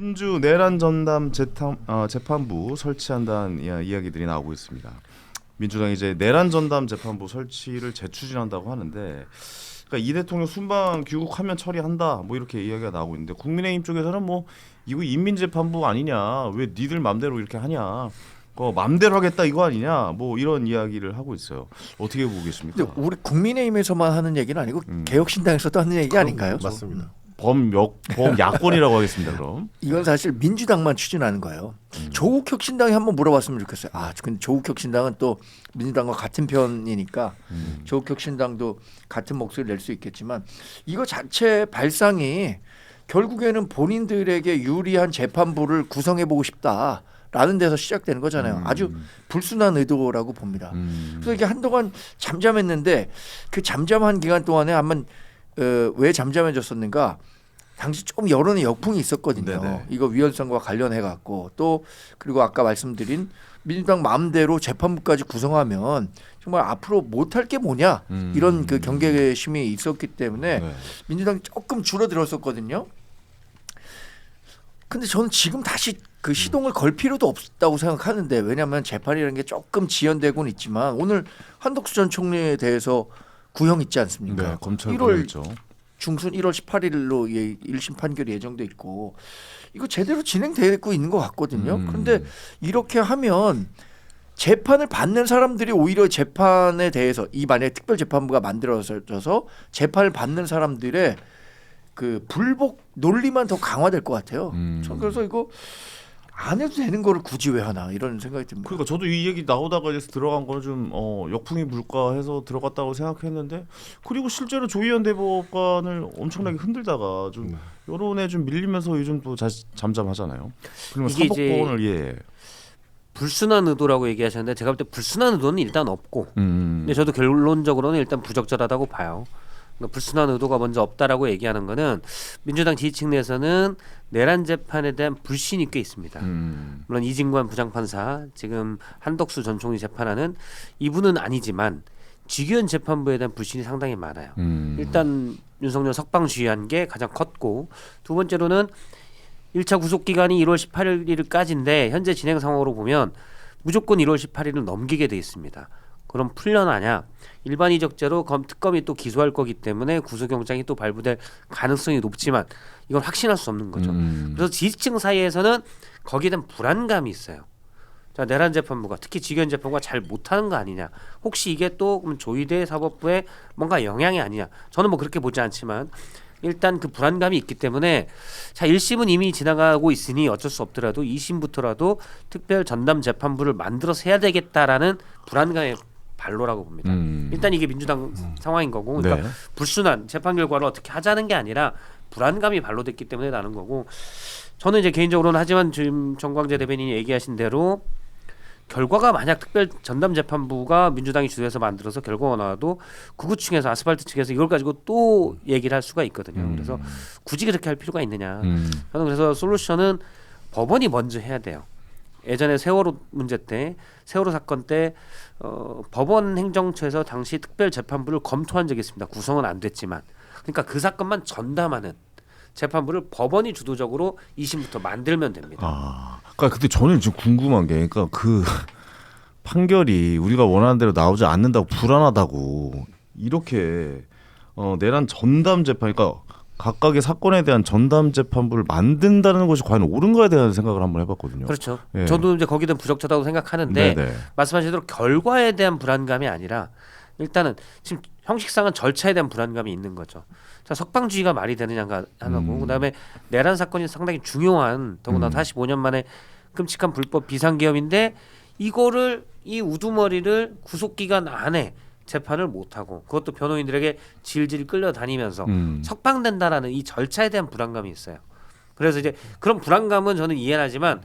민주 내란 전담 재탐, 어, 재판부 설치한다는 이야- 이야기들이 나오고 있습니다. 민주당이 이제 내란 전담 재판부 설치를 재추진한다고 하는데, 그러니까 이 대통령 순방 귀국하면 처리한다, 뭐 이렇게 이야기가 나오고 있는데 국민의힘 쪽에서는 뭐 이거 인민재판부 아니냐, 왜 니들 맘대로 이렇게 하냐, 그 맘대로 하겠다 이거 아니냐, 뭐 이런 이야기를 하고 있어요. 어떻게 보고 계십니까? 근데 우리 국민의힘에서만 하는 얘기는 아니고 음. 개혁신당에서도 하는 얘기 아닌가요? 맞습니다. 범역 범야권이라고 하겠습니다. 그럼. 이건 사실 민주당만 추진하는 거예요. 음. 조국 혁신당이 한번 물어봤으면 좋겠어요. 아, 근데 조국 혁신당은 또 민주당과 같은 편이니까 음. 조국 혁신당도 같은 목소리를 낼 수 있겠지만 이거 자체 발상이 결국에는 본인들에게 유리한 재판부를 구성해 보고 싶다 라는 데서 시작되는 거잖아요. 아주 불순한 의도라고 봅니다. 음. 그래서 이게 한동안 잠잠했는데 그 잠잠한 기간 동안에 한번 어, 왜 잠잠해졌었는가? 당시 조금 여론의 역풍이 있었거든요. 네네. 이거 위헌성과 관련해 갖고 또 그리고 아까 말씀드린 민주당 마음대로 재판부까지 구성하면 정말 앞으로 못할 게 뭐냐 음. 이런 그 경계심이 있었기 때문에 네. 민주당이 조금 줄어들었었거든요. 근데 저는 지금 다시 그 시동을 걸 필요도 없다고 생각하는데 왜냐하면 재판이라는 게 조금 지연되고는 있지만 오늘 한덕수 전 총리에 대해서 구형 있지 않습니까? 네, 검찰 1월 있죠. 중순 1월 18일로 예, 1심 판결이 예정돼 있고 이거 제대로 진행되고 있는 것 같거든요. 음. 그런데 이렇게 하면 재판을 받는 사람들이 오히려 재판에 대해서 이 만약에 특별 재판부가 만들어져서 재판을 받는 사람들의 그 불복 논리만 더 강화될 것 같아요. 음. 전 그래서 이거 안 해도 되는 거를 굳이 왜 하나 이런 생각이 듭니다. 그러니까 저도 이 얘기 나오다가 이제 들어간 거는 좀 어, 역풍이 불까 해서 들어갔다고 생각했는데 그리고 실제로 조희연 대법관을 엄청나게 흔들다가 좀 네. 여론에 좀 밀리면서 요즘 또 다시 잠잠하잖아요. 그러면 이게 이제 사법권을 예. 불순한 의도라고 얘기하셨는데 제가 볼 때 불순한 의도는 일단 없고 음. 근데 저도 결론적으로는 일단 부적절하다고 봐요. 그러니까 불순한 의도가 먼저 없다라고 얘기하는 거는 민주당 지지층 내에서는 내란 재판에 대한 불신이 꽤 있습니다. 음. 물론 이진관 부장판사 지금 한덕수 전 총리 재판하는 이분은 아니지만 직위원 재판부에 대한 불신이 상당히 많아요. 음. 일단 윤석열 석방 주의한 게 가장 컸고 두 번째로는 1차 구속 기간이 1월 18일까지인데 현재 진행 상황으로 보면 무조건 1월 18일을 넘기게 돼 있습니다. 그럼 풀려나냐? 일반 이적죄로 검 특검이 또 기소할 거기 때문에 구속영장이 또 발부될 가능성이 높지만 이건 확신할 수 없는 거죠. 음. 그래서 지지층 사이에서는 거기에 대한 불안감이 있어요. 자 내란 재판부가 특히 직위원 재판부가 잘 못하는 거 아니냐? 혹시 이게 또 조희대 사법부에 뭔가 영향이 아니냐? 저는 뭐 그렇게 보지 않지만 일단 그 불안감이 있기 때문에 자 1심은 이미 지나가고 있으니 어쩔 수 없더라도 2심부터라도 특별 전담 재판부를 만들어서 해야 되겠다라는 불안감의 발로라고 봅니다. 음. 일단 이게 민주당 상황인 거고 그러니까 네. 불순한 재판 결과를 어떻게 하자는 게 아니라 불안감이 발로됐기 때문에 나는 거고 저는 이제 개인적으로는 하지만 지금 정광재 대변인이 얘기하신 대로 결과가 만약 특별 전담 재판부가 민주당이 주도해서 만들어서 결과가 나와도 구구층에서 아스팔트 측에서 이걸 가지고 또 얘기를 할 수가 있거든요. 그래서 굳이 그렇게 할 필요가 있느냐. 음. 저는 그래서 솔루션은 법원이 먼저 해야 돼요. 예전에 세월호 문제 때 세월호 사건 때 어, 법원 행정처에서 당시 특별 재판부를 검토한 적이 있습니다. 구성은 안 됐지만 그러니까 그 사건만 전담하는 재판부를 법원이 주도적으로 2심부터 만들면 됩니다. 아, 그러니까 근데 저는 지금 궁금한 게, 그러니까 그 판결이 우리가 원하는 대로 나오지 않는다고 불안하다고 이렇게 어, 내란 전담 재판, 그러니까 각각의 사건에 대한 전담 재판부를 만든다는 것이 과연 옳은가에 대한 생각을 한번 해봤거든요. 그렇죠. 예. 저도 이제 거기에 대한 부적절하다고 생각하는데 네네. 말씀하신 대로 결과에 대한 불안감이 아니라 일단은 지금 형식상은 절차에 대한 불안감이 있는 거죠. 자 석방주의가 말이 되느냐가 하나고 음. 그다음에 내란 사건이 상당히 중요한 더구나 음. 45년 만에 끔찍한 불법 비상계엄인데 이거를 이 우두머리를 구속 기간 안에 재판을 못 하고 그것도 변호인들에게 질질 끌려다니면서 음. 석방된다라는 이 절차에 대한 불안감이 있어요. 그래서 이제 그런 불안감은 저는 이해는 하지만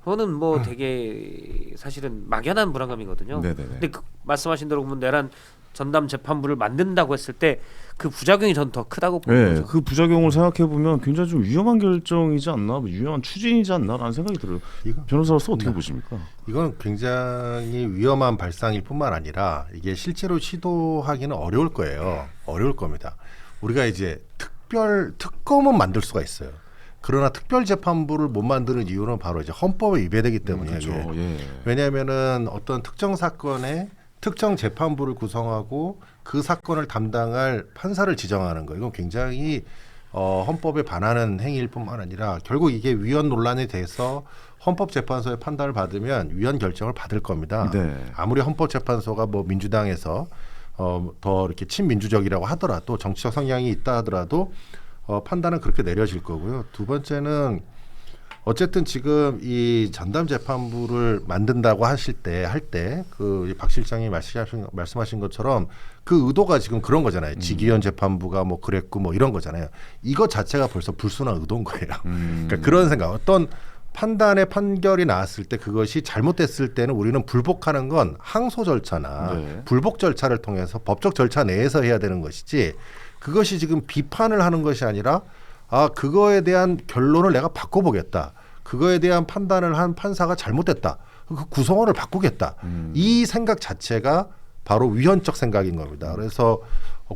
그거는 뭐 되게 사실은 막연한 불안감이거든요. 네네네. 근데 그 말씀하신 대로 보면 내란 전담 재판부를 만든다고 했을 때 그 부작용이 저는 더 크다고 보는 네, 거죠. 그 부작용을 생각해 보면 굉장히 좀 위험한 결정이지 않나, 뭐 위험한 추진이지 않나라는 생각이 들어요. 이거 변호사로서 어떻게 네. 보십니까? 이건 굉장히 위험한 발상일 뿐만 아니라 이게 실제로 시도하기는 어려울 거예요. 어려울 겁니다. 우리가 이제 특별 특검은 만들 수가 있어요. 그러나 특별 재판부를 못 만드는 이유는 바로 이제 헌법에 위배되기 때문이에요. 그렇죠. 이게. 예. 왜냐하면은 어떤 특정 사건에 특정 재판부를 구성하고 그 사건을 담당할 판사를 지정하는 거 이건 굉장히 어, 헌법에 반하는 행위일 뿐만 아니라 결국 이게 위헌 논란에 대해서 헌법재판소의 판단을 받으면 위헌 결정을 받을 겁니다. 네. 아무리 헌법재판소가 뭐 민주당에서 어, 더 이렇게 친민주적이라고 하더라도 정치적 성향이 있다 하더라도 어, 판단은 그렇게 내려질 거고요. 두 번째는 어쨌든 지금 이 전담 재판부를 만든다고 하실 때 할 때 그 박 실장이 말씀하신 말씀하신 것처럼 그 의도가 지금 그런 거잖아요. 직위원 재판부가 뭐 그랬고 뭐 이런 거잖아요. 이거 자체가 벌써 불순한 의도인 거예요. 음. 그러니까 그런 생각. 어떤 판단의 판결이 나왔을 때 그것이 잘못됐을 때는 우리는 불복하는 건 항소 절차나 네. 불복 절차를 통해서 법적 절차 내에서 해야 되는 것이지 그것이 지금 비판을 하는 것이 아니라 아 그거에 대한 결론을 내가 바꿔보겠다. 그거에 대한 판단을 한 판사가 잘못됐다. 그 구성원을 바꾸겠다. 음. 이 생각 자체가 바로 위헌적 생각인 겁니다. 그래서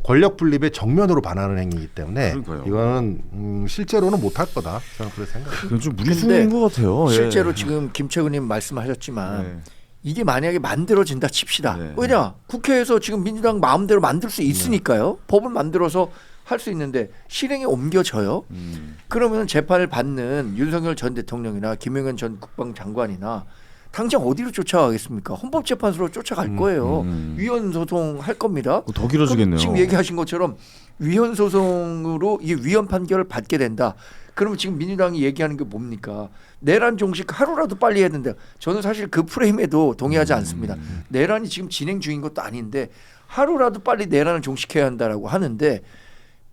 권력 분립의 정면으로 반하는 행위이기 때문에 그러니까요. 이거는 음, 실제로는 못할 거다. 저는 그렇게 생각합니다. 그건 좀 무리수인 것 같아요. 예. 실제로 지금 김채근님 말씀하셨지만 네. 이게 만약에 만들어진다 칩시다. 네. 왜냐 국회에서 지금 민주당 마음대로 만들 수 있으니까요. 법을 만들어서 할 수 있는데 실행에 옮겨져요. 음. 그러면 재판을 받는 윤석열 전 대통령이나 김용현 전 국방장관이나 당장 어디로 쫓아가겠습니까? 헌법재판소로 쫓아갈 거예요. 음. 위헌 소송 할 겁니다. 그거 더 길어지겠네요. 지금 얘기하신 것처럼 위헌 소송으로 이 위헌 판결을 받게 된다. 그러면 지금 민주당이 얘기하는 게 뭡니까? 내란 종식 하루라도 빨리 해야 된다. 저는 사실 그 프레임에도 동의하지 음. 않습니다. 내란이 지금 진행 중인 것도 아닌데 하루라도 빨리 내란을 종식해야 한다라고 하는데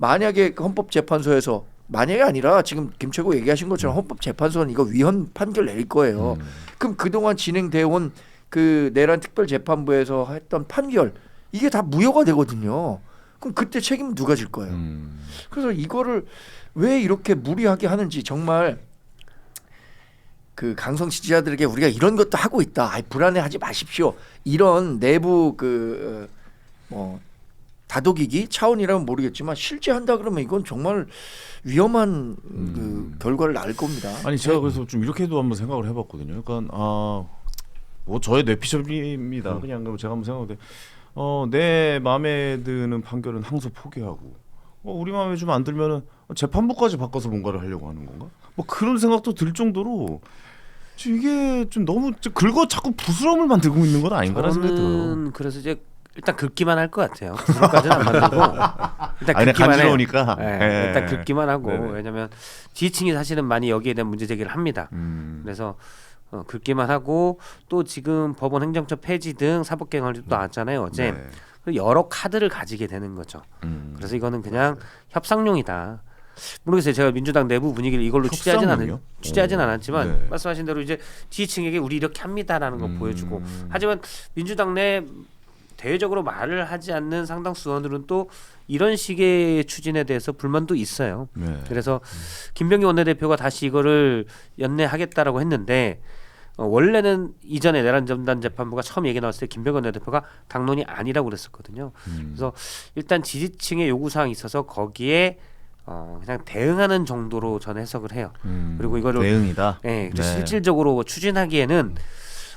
만약에 그 헌법재판소에서 만약에 아니라 지금 김최고 얘기하신 것처럼 헌법재판소는 이거 위헌 판결 내릴 거예요. 음. 그럼 그동안 진행되어 온 그 내란 특별재판부에서 했던 판결 이게 다 무효가 되거든요. 그럼 그때 책임은 누가 질 거예요? 음. 그래서 이거를 왜 이렇게 무리하게 하는지 정말 그 강성 지지자들에게 우리가 이런 것도 하고 있다. 아이 불안해하지 마십시오. 이런 내부 그뭐 다독이기 차원이라면 모르겠지만 실제 한다 그러면 이건 정말 위험한 그 결과를 낳을 겁니다. 음. 아니 제가 그래서 좀 이렇게도 한번 생각을 해봤거든요. 그러니까 아 뭐 저의 뇌피셜입니다. 그냥 그럼 제가 한번 생각해 어 내 마음에 드는 판결은 항소 포기하고 어, 우리 마음에 좀 안 들면은 재판부까지 바꿔서 뭔가를 하려고 하는 건가? 뭐 그런 생각도 들 정도로 좀 이게 좀 너무 좀 긁어 자꾸 부스럼을 만들고 있는 건 아닌가라는 생각이 들어요. 저는 그래서 이제 일단 긁기만 할 것 같아요. 그까지는 안 만들고 일단 아니 긁기만 해요. 간지러우니까. 네, 예. 일단 긁기만 하고 네네. 왜냐하면 지지층이 사실은 많이 여기에 대한 문제 제기를 합니다. 음. 그래서 어, 긁기만 하고 또 지금 법원 행정처 폐지 등 사법개혁안도 나왔잖아요 어제 네. 그 여러 카드를 가지게 되는 거죠. 음. 그래서 이거는 그냥 협상용이다. 모르겠어요. 제가 민주당 내부 분위기를 이걸로 취재하진 않은 협상용이요? 취재하진 오, 않았지만 네. 말씀하신 대로 이제 지지층에게 우리 이렇게 합니다라는 걸 음. 보여주고 하지만 민주당 내 대외적으로 말을 하지 않는 상당수 의원들은 또 이런 식의 추진에 대해서 불만도 있어요. 네. 그래서 김병기 원내대표가 다시 이거를 연내하겠다라고 했는데 어, 원래는 이전에 내란 전단 재판부가 처음 얘기 나왔을 때 김병기 원내대표가 당론이 아니라고 그랬었거든요. 음. 그래서 일단 지지층의 요구 사항이 있어서 거기에 어, 그냥 대응하는 정도로 저는 해석을 해요. 음. 그리고 이거를 대응이다. 예, 네. 실질적으로 추진하기에는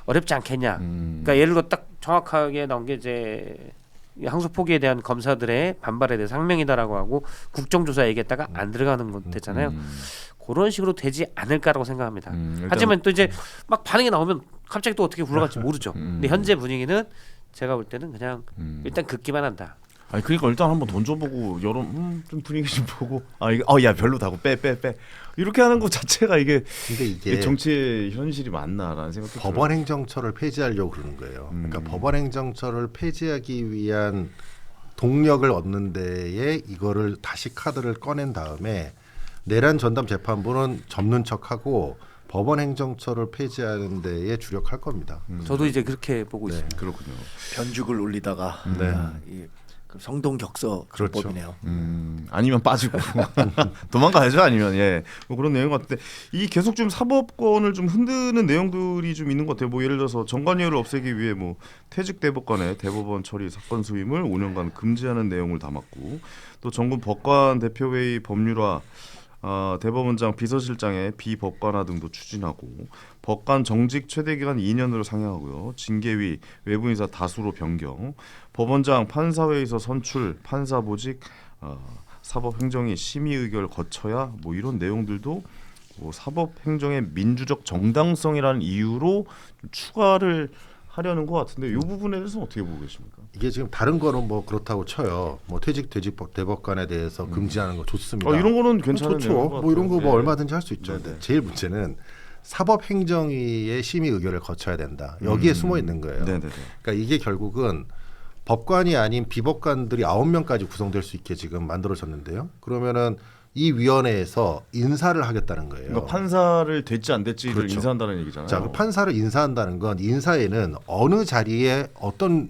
어렵지 않겠냐. 음. 그러니까 예를 들어 딱 정확하게 나온 게 이제 이 항소 포기에 대한 검사들의 반발에 대해서 항명이다라고 하고 국정조사 얘기했다가 안 들어가는 것 됐잖아요. 음. 그런 식으로 되지 않을까라고 생각합니다. 음, 하지만 또 이제 막 반응이 나오면 갑자기 또 어떻게 굴러갈지 모르죠. 음. 근데 현재 분위기는 제가 볼 때는 그냥 음. 일단 긋기만 한다. 아니 그러니까 일단 한번 던져보고 여론 음, 좀 분위기 좀 보고 아 이게 어야 별로다고 빼 빼 빼 이렇게 하는 것 자체가 이게, 근데 이게 이게 정치의 현실이 맞나라는 생각도 법원 행정처를 폐지하려고 그러는 거예요. 음. 그러니까 법원 행정처를 폐지하기 위한 동력을 얻는 데에 이거를 다시 카드를 꺼낸 다음에 내란 전담 재판부는 접는 척하고 법원 행정처를 폐지하는 데에 주력할 겁니다. 저도 이제 그렇게 보고 네. 있습니다. 그렇군요. 변죽을 올리다가 네. 아, 이, 그 성동격서 그렇죠. 법이네요. 음, 아니면 빠지고 도망가야죠 아니면 예 뭐 그런 내용 같은데 이 계속 좀 사법권을 좀 흔드는 내용들이 좀 있는 것 같아요. 뭐 예를 들어서 정관예우를 없애기 위해 뭐 퇴직 대법관의 대법원 처리 사건 수임을 5년간 금지하는 내용을 담았고 또 정부 법관 대표회의 법률화 어, 대법원장 비서실장의 비법관화 등도 추진하고 법관 정직 최대 기간 2년으로 상향하고요. 징계위 외부인사 다수로 변경, 법원장 판사회에서 선출, 판사 보직, 어, 사법행정위 심의 의결 거쳐야 뭐 이런 내용들도 뭐 사법행정의 민주적 정당성이라는 이유로 좀 추가를 하려는 것 같은데 이 부분에 대해서 는 어떻게 보고 계십니까? 이게 지금 다른 거는 뭐 그렇다고 쳐요. 뭐 퇴직 퇴직 대법관에 대해서 금지하는 거 좋습니다. 어, 이런 거는 괜찮은 좋죠. 내용인 것뭐 이런 거뭐 같아요. 예. 얼마든지 할 수 있죠. 네네. 제일 문제는 사법행정위의 심의 의결을 거쳐야 된다. 여기에 음. 숨어 있는 거예요. 네네네. 그러니까 이게 결국은 법관이 아닌 비법관들이 아홉 명까지 구성될 수 있게 지금 만들어졌는데요. 그러면은 이 위원회에서 인사를 하겠다는 거예요. 그러니까 판사를 됐지 안 됐지를 그렇죠. 인사한다는 얘기잖아요. 자, 그 판사를 인사한다는 건 인사에는 어느 자리에 어떤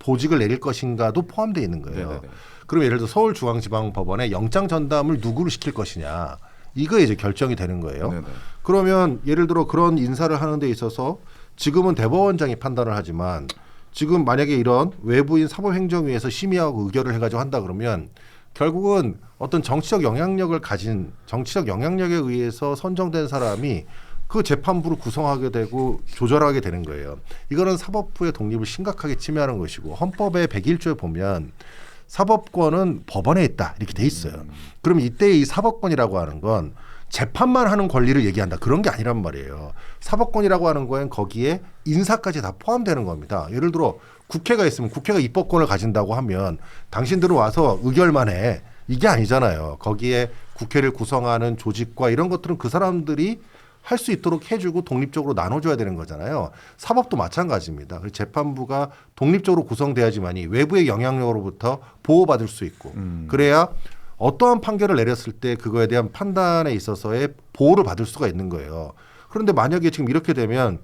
보직을 내릴 것인가도 포함되어 있는 거예요. 네네네. 그럼 예를 들어 서울중앙지방법원에 영장 전담을 누구를 시킬 것이냐 이거 이제 결정이 되는 거예요. 네네. 그러면 예를 들어 그런 인사를 하는 데 있어서 지금은 대법원장이 판단을 하지만 지금 만약에 이런 외부인 사법행정위에서 심의하고 의결을 해가지고 한다 그러면 결국은 어떤 정치적 영향력을 가진 정치적 영향력에 의해서 선정된 사람이 그 재판부를 구성하게 되고 조절하게 되는 거예요. 이거는 사법부의 독립을 심각하게 침해하는 것이고 헌법의 101조에 보면 사법권은 법원에 있다 이렇게 돼 있어요. 그럼 이때 이 사법권이라고 하는 건 재판만 하는 권리를 얘기한다 그런 게 아니란 말이에요. 사법권이라고 하는 거엔 거기에 인사까지 다 포함되는 겁니다. 예를 들어 국회가 있으면 국회가 입법권을 가진다고 하면 당신들은 와서 의결만 해 이게 아니잖아요. 거기에 국회를 구성하는 조직과 이런 것들은 그 사람들이 할 수 있도록 해주고 독립적으로 나눠줘야 되는 거잖아요. 사법도 마찬가지입니다. 재판부가 독립적으로 구성돼야지만이 외부의 영향력으로부터 보호받을 수 있고 음. 그래야 어떠한 판결을 내렸을 때 그거에 대한 판단에 있어서의 보호를 받을 수가 있는 거예요. 그런데 만약에 지금 이렇게 되면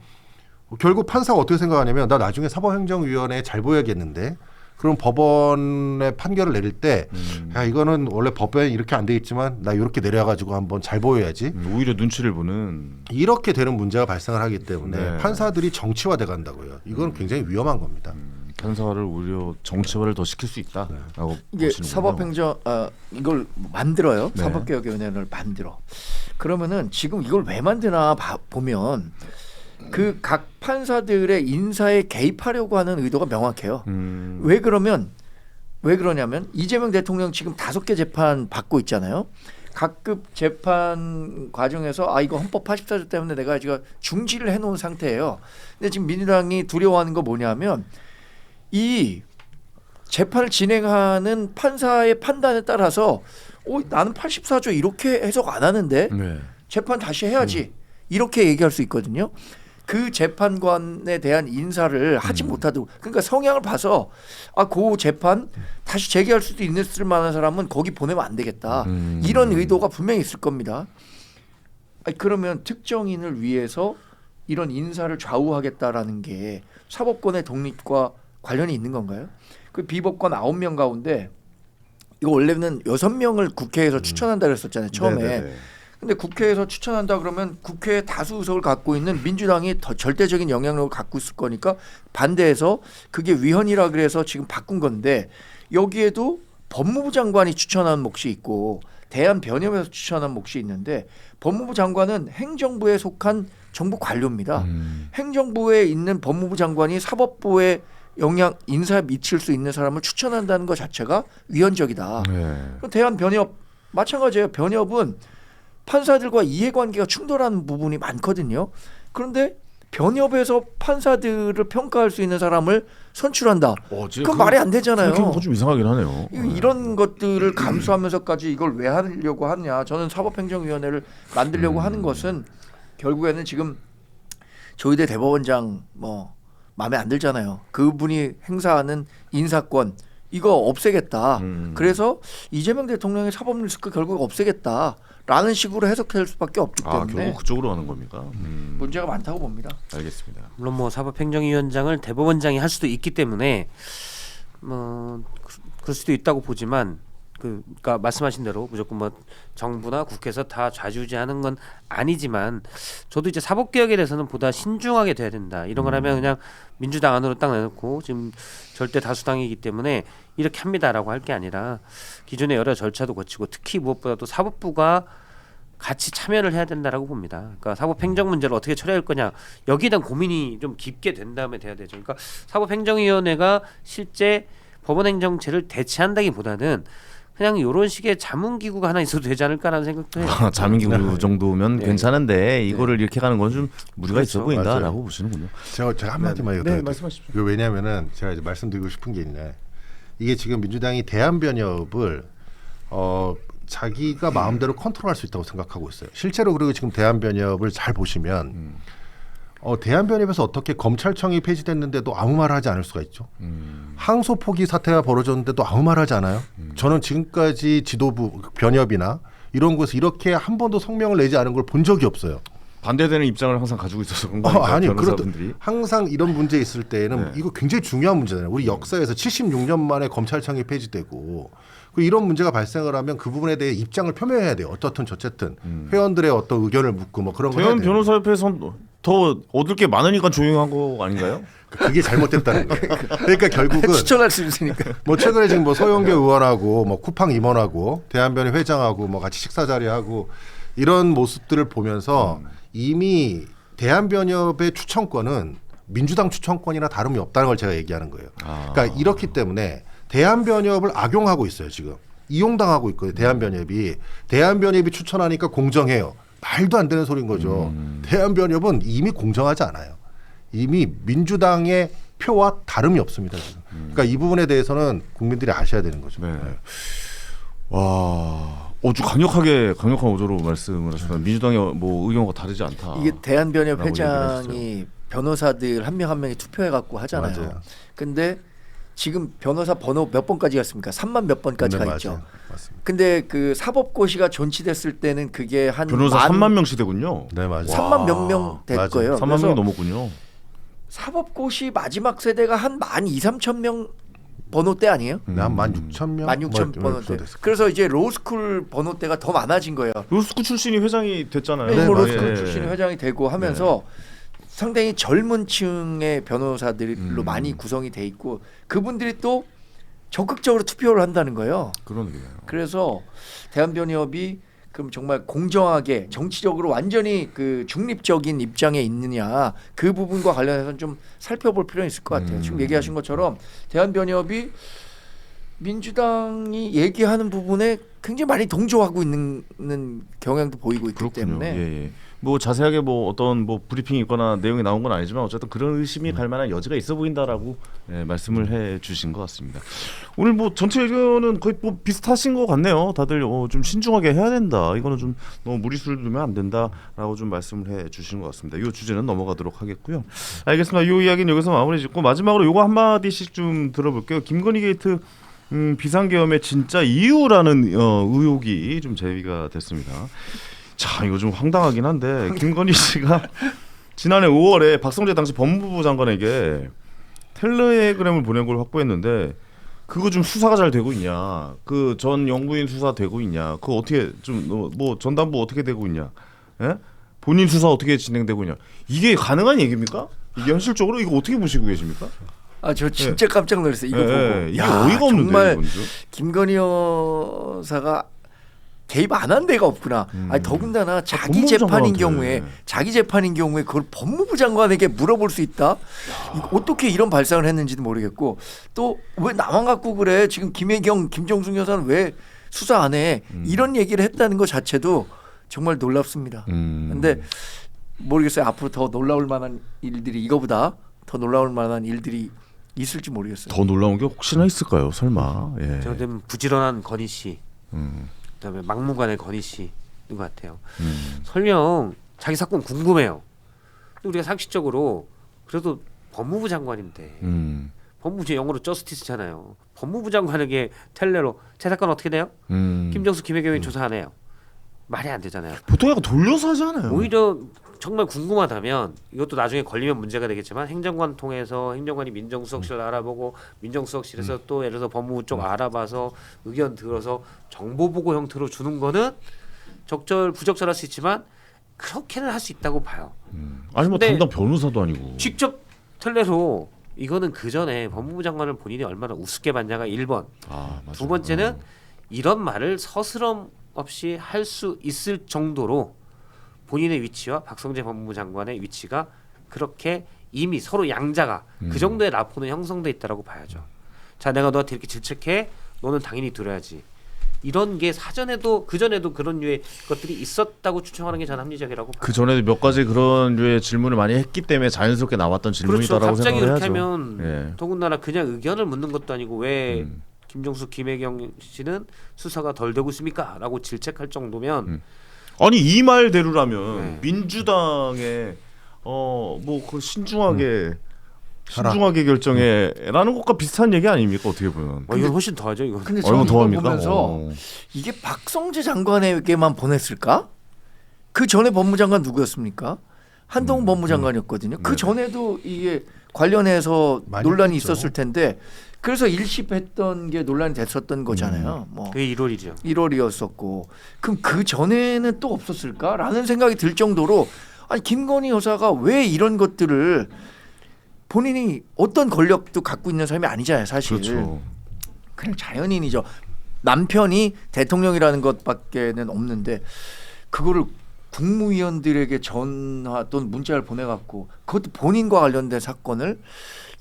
결국 판사가 어떻게 생각하냐면 나 나중에 사법행정위원회에 잘 보여야겠는데 그럼 법원의 판결을 내릴 때 음. 야, 이거는 원래 법에 이렇게 안돼 있지만 나 이렇게 내려가지고 한번 잘 보여야지. 음, 오히려 눈치를 보는. 이렇게 되는 문제가 발생을 하기 때문에 네. 판사들이 정치화돼 간다고요. 이건 굉장히 위험한 겁니다. 음, 판사를 오히려 정치화를 더 시킬 수 있다라고 이게 보시는군요. 사법행정 아, 이걸 만들어요. 네. 사법개혁위원회를 만들어. 그러면은 지금 이걸 왜 만드나 봐, 보면 그 각 판사들의 인사에 개입하려고 하는 의도가 명확해요. 음. 왜 그러면 왜 그러냐면 이재명 대통령 지금 다섯 개 재판 받고 있잖아요. 각급 재판 과정에서 아 이거 헌법 84조 때문에 내가 지금 중지를 해놓은 상태예요. 근데 지금 민주당이 두려워하는 거 뭐냐면 이 재판을 진행하는 판사의 판단에 따라서 어 나는 84조 이렇게 해석 안 하는데 네. 재판 다시 해야지 이렇게 얘기할 수 있거든요. 그 재판관에 대한 인사를 하지 못하도록 그러니까 성향을 봐서 아그 재판 다시 재개할 수도 있을 만한 사람은 거기 보내면 안 되겠다 음. 이런 의도가 분명히 있을 겁니다. 아니, 그러면 특정인을 위해서 이런 인사를 좌우하겠다라는 게 사법권의 독립과 관련이 있는 건가요? 그 비법관 아홉 명 가운데 이거 원래는 여섯 명을 국회에서 추천한다 그랬었잖아요 처음에. 네네네. 근데 국회에서 추천한다 그러면 국회 다수 의석을 갖고 있는 민주당이 더 절대적인 영향력을 갖고 있을 거니까 반대해서 그게 위헌이라 그래서 지금 바꾼 건데 여기에도 법무부 장관이 추천한 몫이 있고 대한변협에서 추천한 몫이 있는데 법무부 장관은 행정부에 속한 정부 관료입니다. 음. 행정부에 있는 법무부 장관이 사법부에 영향 인사에 미칠 수 있는 사람을 추천한다는 것 자체가 위헌적이다. 네. 대한 변협 마찬가지예요. 변협은 판사들과 이해관계가 충돌하는 부분이 많거든요. 그런데 변협에서 판사들을 평가할 수 있는 사람을 선출한다. 어, 그건 말이 안 되잖아요. 좀 이상하긴 하네요. 이- 이런 것들을 감수하면서까지 이걸 왜 하려고 하느냐? 저는 사법행정위원회를 만들려고 음. 하는 것은 결국에는 지금 조희대 대법원장 뭐 마음에 안 들잖아요. 그분이 행사하는 인사권 이거 없애겠다. 음. 그래서 이재명 대통령의 사법 리스크 결국 없애겠다 라는 식으로 해석될 수밖에 없기 아 때문에 결국 그쪽으로 가는 겁니까? 음. 문제가 많다고 봅니다. 알겠습니다. 물론 뭐 사법행정위원장을 대법원장이 할 수도 있기 때문에 뭐 그- 그럴 수도 있다고 보지만 그 그러니까 말씀하신 대로 무조건 뭐 정부나 국회에서 다 좌지우지하는 건 아니지만 저도 이제 사법 개혁에 대해서는 보다 신중하게 돼야 된다. 이런 걸 하면 그냥 민주당 안으로 딱 내놓고 지금 절대 다수당이기 때문에 이렇게 합니다라고 할 게 아니라 기존의 여러 절차도 거치고 특히 무엇보다도 사법부가 같이 참여를 해야 된다라고 봅니다. 그러니까 사법 행정 문제를 어떻게 처리할 거냐 여기에 대한 고민이 좀 깊게 된 다음에 돼야 되죠. 그러니까 사법 행정위원회가 실제 법원 행정체를 대체한다기보다는 그냥 이런 식의 자문기구가 하나 있어도 되지 않을까라는 생각도 해요. 아, 자민기구 정도면 네. 괜찮은데 이거를 이렇게 가는 건 좀 무리가 있어 그렇죠. 보인다라고 보시는군요. 제가 제가 한마디만 네, 여쭤 말씀하십시오. 왜냐하면은 제가 이제 말씀드리고 싶은 게 있네. 이게 지금 민주당이 대한 변협을 어 자기가 마음대로 컨트롤할 수 있다고 생각하고 있어요. 실제로 그리고 지금 대한 변협을 잘 보시면 어 대한변협에서 어떻게 검찰청이 폐지됐는데도 아무 말 하지 않을 수가 있죠. 항소 포기 사태가 벌어졌는데도 아무 말 하지 않아요. 저는 지금까지 지도부 변협이나 이런 곳에 이렇게 한 번도 성명을 내지 않은 걸 본 적이 없어요. 반대되는 입장을 항상 가지고 있어서 그런 어, 거니까 아니요. 그렇다. 변호사분들이. 항상 이런 문제 있을 때는 네. 이거 굉장히 중요한 문제잖아요. 우리 역사에서 76년 만에 검찰청이 폐지되고 그 이런 문제가 발생을 하면 그 부분에 대해 입장을 표명해야 돼요. 어떻든 저쨌든 회원들의 어떤 의견을 묻고 뭐 그런 거 돼요. 변호사협회에선 더 얻을 게 많으니까 조용한 거 아닌가요? 그게 잘못됐다는 거예요. 그러니까 결국은 추천할 수 있으니까. 뭐 최근에 지금 뭐 서영교 의원하고 뭐 쿠팡 임원하고 대한변협 회장하고 뭐 같이 식사 자리하고 이런 모습들을 보면서 이미 대한변협의 추천권은 민주당 추천권이나 다름이 없다는 걸 제가 얘기하는 거예요. 아. 그러니까 이렇기 때문에 대한변협을 악용하고 있어요 지금 이용당하고 있거든요. 대한변협이 대한변협이 추천하니까 공정해요. 말도 안 되는 소리인 거죠. 대한변협은 이미 공정하지 않아요. 이미 민주당의 표와 다름이 없습니다. 지금. 그러니까 이 부분에 대해서는 국민들이 아셔야 되는 거죠. 네. 와, 어주 강력하게 강력한 어조로 말씀을 하셨다. 민주당의 뭐 의견과 다르지 않다. 이게 대한변협 회장이 변호사들 한 명 한 명이 투표해 갖고 하잖아요. 맞아요. 근데 지금 변호사 번호 몇 번까지 갔습니까? 3만 몇 번까지 네, 가 있죠. 맞아요. 맞습니다. 근데 그 사법고시가 존치됐을 때는 그게 한 변호사 만, 3만 명씩 되군요. 네 맞아요. 3만 몇 명 될 맞아요. 거예요. 3만 그래서 명이 넘었군요. 사법고시 마지막 세대가 한1 2, 3천 명 번호대 아니에요? 네, 한만 육천 명, 1 6 0 0뭐 번호대. 그래서 이제 로스쿨 번호대가 더 많아진 거예요. 로스쿨 출신이 회장이 됐잖아요. 네, 네, 뭐 맞아요. 로스쿨 예. 출신 회장이 되고 하면서 상당히 젊은 층의 변호사들로 음. 많이 구성이 돼 있고 그분들이 또 적극적으로 투표를 한다는 거예요. 그러네요. 그래서 대한변협이 그럼 정말 공정하게 정치적으로 완전히 그 중립적인 입장에 있느냐 그 부분과 관련해서는 좀 살펴볼 필요는 있을 것 같아요. 지금 음. 얘기하신 것처럼 대한변협이 민주당이 얘기하는 부분에 굉장히 많이 동조하고 있는 는 경향도 보이고 있기 그렇군요. 때문에 예, 예. 뭐 자세하게 뭐 어떤 뭐 브리핑이 있거나 내용이 나온 건 아니지만 어쨌든 그런 의심이 갈 만한 여지가 있어 보인다라고 예, 말씀을 해 주신 것 같습니다. 오늘 뭐 전체 의견은 거의 뭐 비슷하신 것 같네요. 다들 어, 좀 신중하게 해야 된다. 이거는 좀 너무 무리수를 두면 안 된다라고 좀 말씀을 해 주신 것 같습니다. 이 주제는 넘어가도록 하겠고요. 알겠습니다. 이 이야기는 여기서 마무리 짓고 마지막으로 요거 한 마디씩 좀 들어볼게요. 김건희 게이트 음, 비상계엄의 진짜 이유라는 어, 의혹이 좀 제기가 됐습니다. 자, 이거 좀 황당하긴 한데 김건희 씨가 지난해 5월에 박성재 당시 법무부 장관에게 텔레그램을 보낸 걸 확보했는데 그거 좀 수사가 잘 되고 있냐? 그 전 영부인 수사 되고 있냐? 그거 어떻게 좀 뭐 전담부 어떻게 되고 있냐? 예? 본인 수사 어떻게 진행되고 있냐? 이게 가능한 얘기입니까? 이게 현실적으로 이거 어떻게 보시고 계십니까? 아 저 진짜 깜짝 놀랐어요 이거 예, 보고 예. 이게 야, 어이가 없는데 정말. 김건희 여사가 개입 안 한 데가 없구나. 아니 더군다나 자기 법무부 재판인. 경우에 자기 재판인 경우에 그걸 법무부 장관에게 물어볼 수 있다. 이거 어떻게 이런 발상을 했는지도 모르겠고 또 왜 나만 갖고 그래? 지금 김혜경, 김정숙 여사는 왜 수사 안 해? 이런 얘기를 했다는 것 자체도 정말 놀랍습니다. 음. 근데 모르겠어요. 앞으로 더 놀라울 만한 일들이 이거보다 더 놀라울 만한 일들이 있을지 모르겠어요. 더 놀라운 게 혹시나 있을까요? 설마. 예. 저 되면 부지런한 건희 씨, 음. 그다음에 막무가내 건희 씨인 것 같아요. 음. 설령 자기 사건 궁금해요. 근데 우리가 상식적으로 그래도 법무부 장관인데 음. 법무부 영어로 저스티스잖아요. 법무부 장관에게 텔레로 제 사건 어떻게 돼요? 음. 김정수 김혜경이 조사 안 해요. 말이 안 되잖아요. 보통 약간 돌려서 하잖아요. 오히려 정말 궁금하다면 이것도 나중에 걸리면 문제가 되겠지만 행정관 통해서 행정관이 민정수석실 알아보고 민정수석실에서 또 예를 들어서 법무부 쪽 알아봐서 의견 들어서 정보 보고 형태로 주는 거는 적절 부적절할 수 있지만 그렇게는 할 수 있다고 봐요. 음. 아니 뭐 근데 담당 변호사도 아니고. 직접 텔레로 이거는 그 전에 법무부 장관을 본인이 얼마나 우습게 봤냐가 1번. 아, 맞아. 두 번째는 이런 말을 서스럼 없이 할 수 있을 정도로 본인의 위치와 박성재 법무부 장관의 위치가 그렇게 이미 서로 양자가 그 정도의 라포는 형성돼 있다라고 봐야죠. 자, 내가 너한테 이렇게 질책해, 너는 당연히 들어야지. 이런 게 사전에도 그 전에도 그런 류의 것들이 있었다고 추정하는 게 저는 합리적이라고. 그 전에도 몇 가지 그런 류의 질문을 많이 했기 때문에 자연스럽게 나왔던 그렇죠. 질문이다라고 갑자기 생각을 해야죠. 하면 예. 더군다나 그냥 의견을 묻는 것도 아니고 왜 음. 김정수, 김혜경 씨는 수사가 덜 되고 있습니까?라고 질책할 정도면 음. 아니 이 말대로라면 네. 민주당의 어뭐 그 신중하게 하라. 신중하게 결정해라는 것과 비슷한 얘기 아닙니까 어떻게 보면 어, 이건 훨씬 더하죠. 이건. 근데 얼마 더 이걸 합니까? 보면서 어. 이게 박성재 장관에게만 보냈을까? 그 전에 법무장관 누구였습니까? 한동훈 법무장관이었거든요. 그 네네. 전에도 이게 관련해서 많이 논란이 했죠. 있었을 텐데 그래서 일십했던 게 논란이 됐었던 거잖아요. 뭐 그게 1월이죠. 1월이었었고 그럼 그 전에는 또 없었을까라는 생각이 들 정도로 아니 김건희 여사가 왜 이런 것들을 본인이 어떤 권력도 갖고 있는 사람이 아니잖아요, 사실. 그렇죠. 그냥 자연인이죠. 남편이 대통령이라는 것밖에는 없는데 그거를 국무위원들에게 전화 또는 문자를 보내갖고 그것도 본인과 관련된 사건을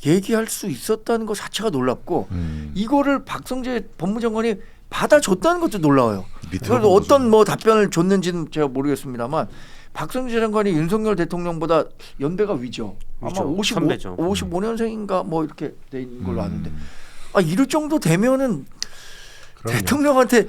얘기할 수 있었다는 것 자체가 놀랍고 음. 이거를 박성재 법무장관이 받아줬다는 것도 놀라워요. 그래서 본 어떤 뭐 답변을 줬는지는 제가 모르겠습니다만 박성재 장관이 윤석열 대통령보다 연배가 위죠. 아마 위죠. 55, 선배죠. 55년생인가 뭐 이렇게 돼 있는 걸로 음. 아는데 아 이럴 정도 되면은 그럼요. 대통령한테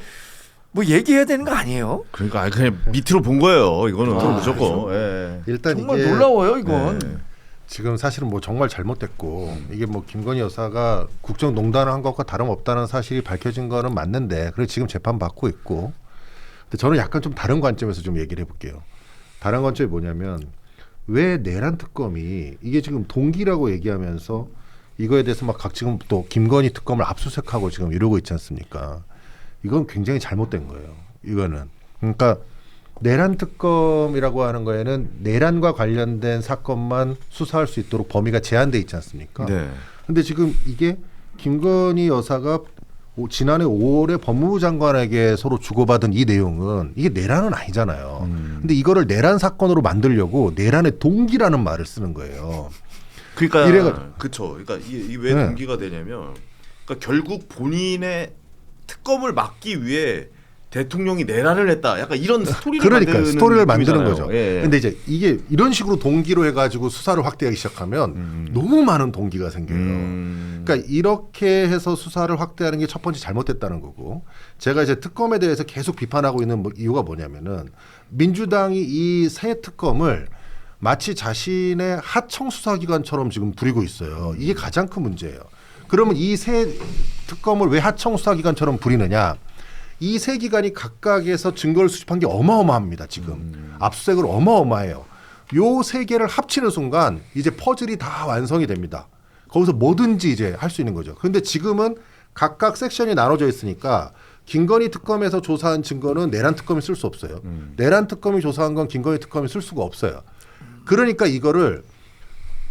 뭐 얘기해야 되는 거 아니에요? 그러니까 그냥 밑으로 본 거예요. 이거는 아, 무조건. 예. 일단 정말 이게 놀라워요 이건. 네. 지금 사실은 뭐 정말 잘못됐고 이게 뭐 김건희 여사가 국정농단을 한 것과 다름없다는 사실이 밝혀진 거는 맞는데 그래서 지금 재판 받고 있고 근데 저는 약간 좀 다른 관점에서 좀 얘기를 해볼게요. 다른 관점이 뭐냐면 왜 내란 특검이 이게 지금 동기라고 얘기하면서 이거에 대해서 막 각 지금 또 김건희 특검을 압수수색하고 지금 이러고 있지 않습니까? 이건 굉장히 잘못된 거예요. 이거는 그러니까 내란 특검이라고 하는 거에는 내란과 관련된 사건만 수사할 수 있도록 범위가 제한돼 있지 않습니까? 네. 근데 지금 이게 김건희 여사가 오- 지난해 5월에 법무부 장관에게 서로 주고받은 이 내용은 이게 내란은 아니잖아요. 음. 근데 이거를 내란 사건으로 만들려고 내란의 동기라는 말을 쓰는 거예요. 그러니까 이래가- 그쵸. 그러니까 이게 왜 네. 동기가 되냐면 그러니까 결국 본인의 특검을 막기 위해 대통령이 내란을 했다. 약간 이런 스토리를 그러니까 만드는 스토리를 만드는. 거죠. 예. 근데 이제 이게 이런 식으로 동기로 해가지고 수사를 확대하기 시작하면 음. 너무 많은 동기가 생겨요. 음. 그러니까 이렇게 해서 수사를 확대하는 게 첫 번째 잘못됐다는 거고 제가 이제 특검에 대해서 계속 비판하고 있는 뭐- 이유가 뭐냐면은 민주당이 이 새 특검을 마치 자신의 하청 수사기관처럼 지금 부리고 있어요. 이게 가장 큰 문제예요. 그러면 이 새 특검을 왜 하청 수사기관처럼 부리느냐? 이 세 기관이 각각에서 증거를 수집한 게 어마어마합니다. 지금 압수수색을 어마어마해요. 요 세 개를 합치는 순간 이제 퍼즐이 다 완성이 됩니다. 거기서 뭐든지 이제 할 수 있는 거죠. 그런데 지금은 각각 섹션이 나눠져 있으니까 김건희 특검에서 조사한 증거는 내란 특검이 쓸 수 없어요. 내란 특검이 조사한 건 김건희 특검이 쓸 수가 없어요. 그러니까 이거를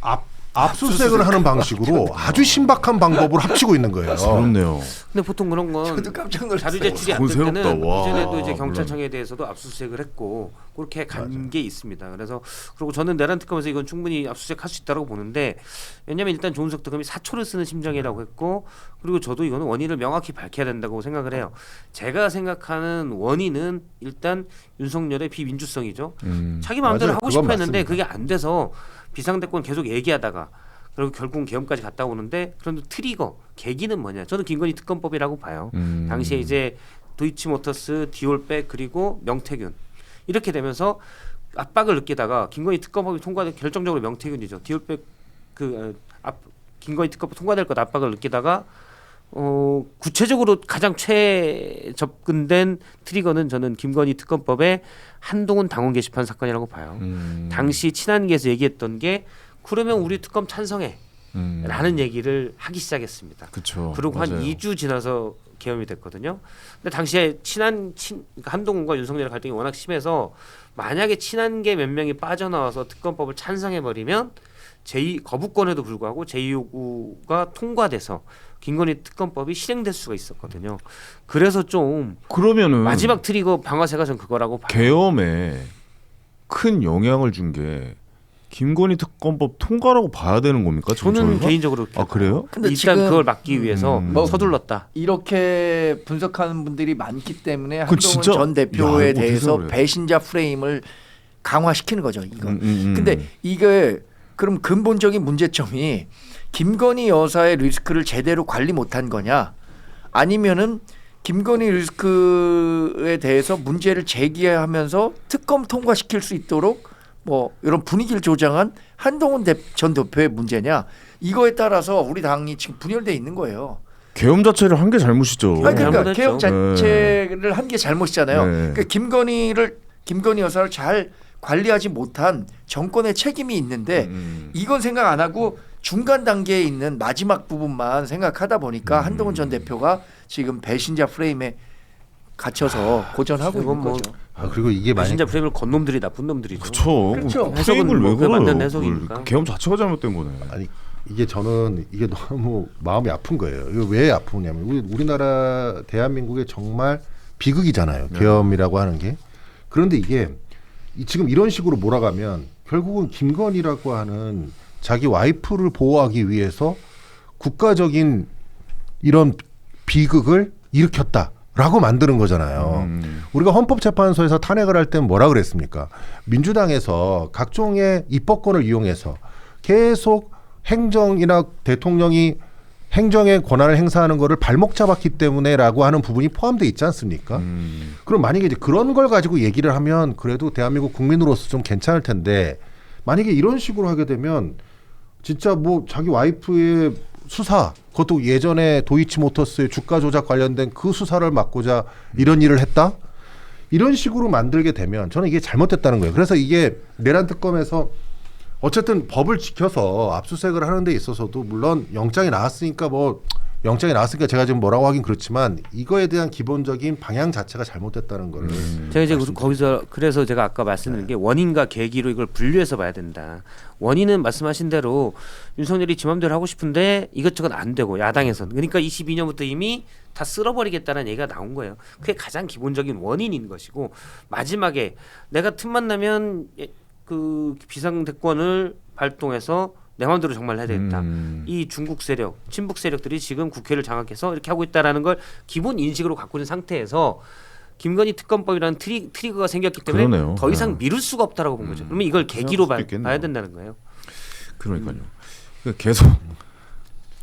압, 압수수색을 하는 방식으로 아주 신박한 방법으로 합치고 있는 거예요. 새롭네요. 근데 보통 그런 건 저도 깜짝 놀랐어요. 자료 제출이 안 그건 될 때는 새롭다. 와, 이전에도 이제. 경찰청에 대해서도 압수수색을 했고 그렇게 간 게 있습니다. 그래서 그리고 저는 내란 특검에서 이건 충분히 압수수색할 수 있다고 보는데 왜냐하면 일단 조은석 특검이 사초를 쓰는 심정이라고 했고 그리고 저도 이거는 원인을 명확히 밝혀야 된다고 생각을 해요. 제가 생각하는 원인은 일단 윤석열의 비민주성이죠. 음. 자기 마음대로 맞아요. 하고 그건 싶어 했는데 맞습니다. 그게 안 돼서 비상대권 계속 얘기하다가 그리고 결국 계엄까지 갔다 오는데 그런데 트리거 계기는 뭐냐? 저는 김건희 특검법이라고 봐요. 음. 당시에 이제 도이치모터스, 디올백 그리고 명태균 이렇게 되면서 압박을 느끼다가 김건희 특검법이 통과된 결정적으로 명태균이죠. 디올백 그 어, 앞, 김건희 특검법 통과될 것 압박을 느끼다가 어 구체적으로 가장 최접근된 트리거는 저는 김건희 특검법의 한동훈 당원 게시판 사건이라고 봐요. 음. 당시 친한계에서 얘기했던 게 그러면 우리 특검 찬성해 음. 라는 얘기를 하기 시작했습니다. 그쵸. 그리고 맞아요. 한 2주 지나서 계엄이 됐거든요. 근데 당시에 친한 친 그러니까 한동훈과 윤석열의 갈등이 워낙 심해서 만약에 친한 게몇 명이 빠져나와서 특검법을 찬성해 버리면 제2 거부권에도 불구하고 제2요구가 통과돼서 김건희 특검법이 실행될 수가 있었거든요. 그래서 좀 그러면은 마지막 트리거 방아쇠가 전 그거라고 봐요. 계엄에 큰 영향을 준 게 김건희 특검법 통과라고 봐야 되는 겁니까? 지금 저는 저희가? 개인적으로 아 그래요? 근데 일단 지금 그걸 막기 위해서 음. 뭐 서둘렀다. 이렇게 분석하는 분들이 많기 때문에 그 한동훈 진짜- 전 야, 대표에 이거 대해서 배신자 프레임을 강화시키는 거죠. 이거. 음, 음, 음. 근데 이게 그럼 근본적인 문제점이 김건희 여사의 리스크를 제대로 관리 못한 거냐 아니면은 김건희 리스크에 대해서 문제를 제기하면서 특검 통과시킬 수 있도록 뭐 이런 분위기를 조장한 한동훈 대- 전 대표의 문제냐 이거에 따라서 우리 당이 지금 분열돼 있는 거예요. 계엄 자체를 한 게 잘못이죠. 아니 그러니까 잘못했죠. 개혁 자체를 한게 잘못이잖아요. 네. 그러니까 김건희를 김건희 여사를 잘 관리하지 못한 정권의 책임이 있는데 음. 이건 생각 안 하고 중간 단계에 있는 마지막 부분만 생각하다 보니까 음. 한동훈 전 대표가 지금 배신자 프레임에 갇혀서 고전하고 있는 뭐 거죠. 아, 그리고 이게 만약 진짜 프레임을 건 놈들이 나쁜 놈들이죠. 그쵸. 그렇죠. 그 프레임을 해석은 왜뭐 걸어요? 만든 해석이니까. 그 계엄 자체가 잘못된 거네. 아니 이게 저는 이게 너무 마음이 아픈 거예요. 이거 왜 아프냐면 우리 우리나라 대한민국의 정말 비극이잖아요. 계엄이라고 하는 게. 그런데 이게 이- 지금 이런 식으로 몰아가면 결국은 김건희라고 하는 자기 와이프를 보호하기 위해서 국가적인 이런 비극을 일으켰다 라고 만드는 거잖아요. 음. 우리가 헌법재판소에서 탄핵을 할땐 뭐라 그랬습니까? 민주당에서 각종의 입법권을 이용해서 계속 행정이나 대통령이 행정의 권한을 행사하는 거를 발목 잡았기 때문에라고 하는 부분이 포함돼 있지 않습니까? 음. 그럼 만약에 이제 그런 걸 가지고 얘기를 하면 그래도 대한민국 국민으로서 좀 괜찮을 텐데 만약에 이런 식으로 하게 되면 진짜 뭐 자기 와이프의 수사 그것도 예전에 도이치모터스의 주가 조작 관련된 그 수사를 막고자 이런 일을 했다 이런 식으로 만들게 되면 저는 이게 잘못됐다는 거예요. 그래서 이게 내란 특검에서 어쨌든 법을 지켜서 압수수색을 하는 데 있어서도 물론 영장이 나왔으니까 뭐 영장이 나왔으니까 제가 지금 뭐라고 하긴 그렇지만 이거에 대한 기본적인 방향 자체가 잘못됐다는 거를 제가 이제 그- 거기서 그래서 제가 아까 말씀드린 게 원인과 계기로 이걸 분류해서 봐야 된다. 원인은 말씀하신 대로 윤석열이 지 맘대로 하고 싶은데 이것저것 안 되고 야당에서는 그러니까 22년부터 이미 다 쓸어버리겠다는 얘기가 나온 거예요. 그게 가장 기본적인 원인인 것이고 마지막에 내가 틈만 나면 예, 그 비상 대권을 발동해서 내 마음대로 정말 해야 되겠다. 음. 이 중국 세력, 친북 세력들이 지금 국회를 장악해서 이렇게 하고 있다라는 걸 기본 인식으로 갖고 있는 상태에서 김건희 특검법이라는 트리, 트리거가 생겼기 때문에 그러네요. 더 이상 네. 미룰 수가 없다라고 본 거죠. 음. 그러면 이걸 계기로 봐. 봐야 된다는 거예요. 그러니까요. 그 계속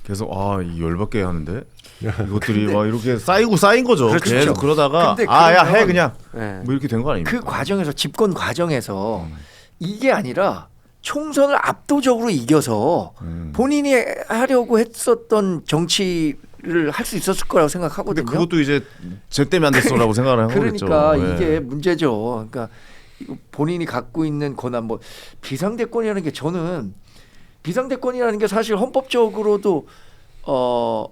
계속 아 이 열받게 하는데 이것들이 막 이렇게 쌓이고 쌓인 거죠. 그렇죠. 계속 그러다가 근데 아야 해 그냥 네. 뭐 이렇게 된 거 아닙니까? 그 과정에서 집권 과정에서 음. 이게 아니라 총선을 압도적으로 이겨서 음. 본인이 하려고 했었던 정치를 할 수 있었을 거라고 근데 생각하거든요. 그것도 이제 제 때문에 안 됐어라고 생각을 한 거겠죠. 그러니까 예. 이게 문제죠. 그러니까 본인이 갖고 있는 권한 뭐 비상대권이라는 게 저는 비상대권이라는 게 사실 헌법적으로도 어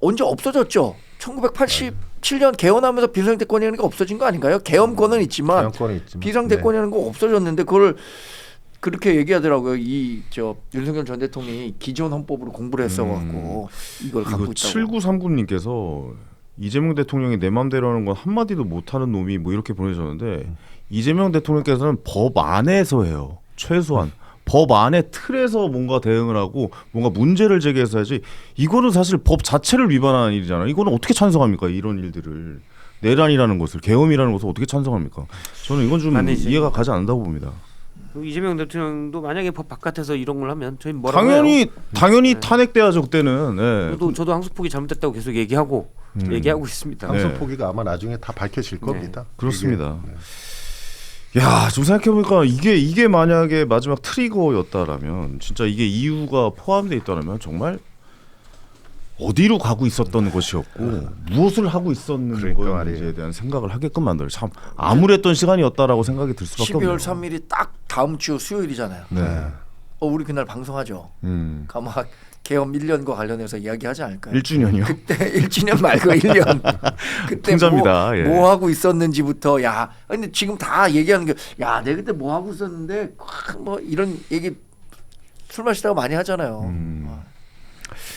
언제 없어졌죠. 1987년 개헌하면서 비상대권이라는 게 없어진 거 아닌가요? 개헌권은 있지만 개헌권은 있지만 비상대권이라는 거 없어졌는데 그걸 그렇게 얘기하더라고요. 이 저 윤석열 전 대통령이 기존 헌법으로 공부를 했어갖고 이걸 갖고 있다고. 7939님께서 이재명 대통령이 내 맘대로 하는 건 한마디도 못하는 놈이 뭐 이렇게 보내셨는데 이재명 대통령께서는 법 안에서 해요. 최소한 법 안에 틀에서 뭔가 대응을 하고 뭔가 문제를 제기해서 해야지 이거는 사실 법 자체를 위반하는 일이잖아요. 이거는 어떻게 찬성합니까? 이런 일들을 내란이라는 것을 계엄이라는 것을 어떻게 찬성합니까? 저는 이건 좀 아니지. 이해가 가지 않는다고 봅니다. 그리고 이재명 대통령도 만약에 법 바깥에서 이런 걸 하면 저희 뭐라고 당연히 해요? 당연히 네. 탄핵돼야죠 그때는. 예. 저도 저도 항소폭이 잘못됐다고 계속 얘기하고 음. 얘기하고 있습니다. 네. 항소 포기가 아마 나중에 다 밝혀질 네. 겁니다. 그렇습니다. 이게, 네. 야, 좀 생각해 보니까 이게 이게 만약에 마지막 트리거였다라면 진짜 이게 이유가 포함되어 있다면 정말 어디로 가고 있었던 것이었고 무엇을 하고 있었는 그러니까 말이에요. 대한 생각을 하게끔 만들어 참 암울했던 시간이었다라고 생각이 들 수밖에 없네요. 12월 3일이 딱 다음 주 수요일이잖아요. 네. 어 우리 그날 방송하죠. 음. 가막 개업 1년과 관련해서 이야기하지 않을까요? 1주년이요. 그때 1주년 말고 1년 그때 풍자입니다. 뭐, 예. 뭐 하고 있었는지부터 야 근데 지금 다 얘기하는 게 야 내가 그때 뭐 하고 있었는데 콱뭐 이런 얘기 술 마시다가 많이 하잖아요. 음.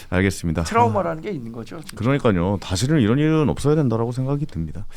알겠습니다. 트라우마라는 게 있는 거죠. 진짜. 그러니까요. 다시는 이런 일은 없어야 된다라고 생각이 듭니다.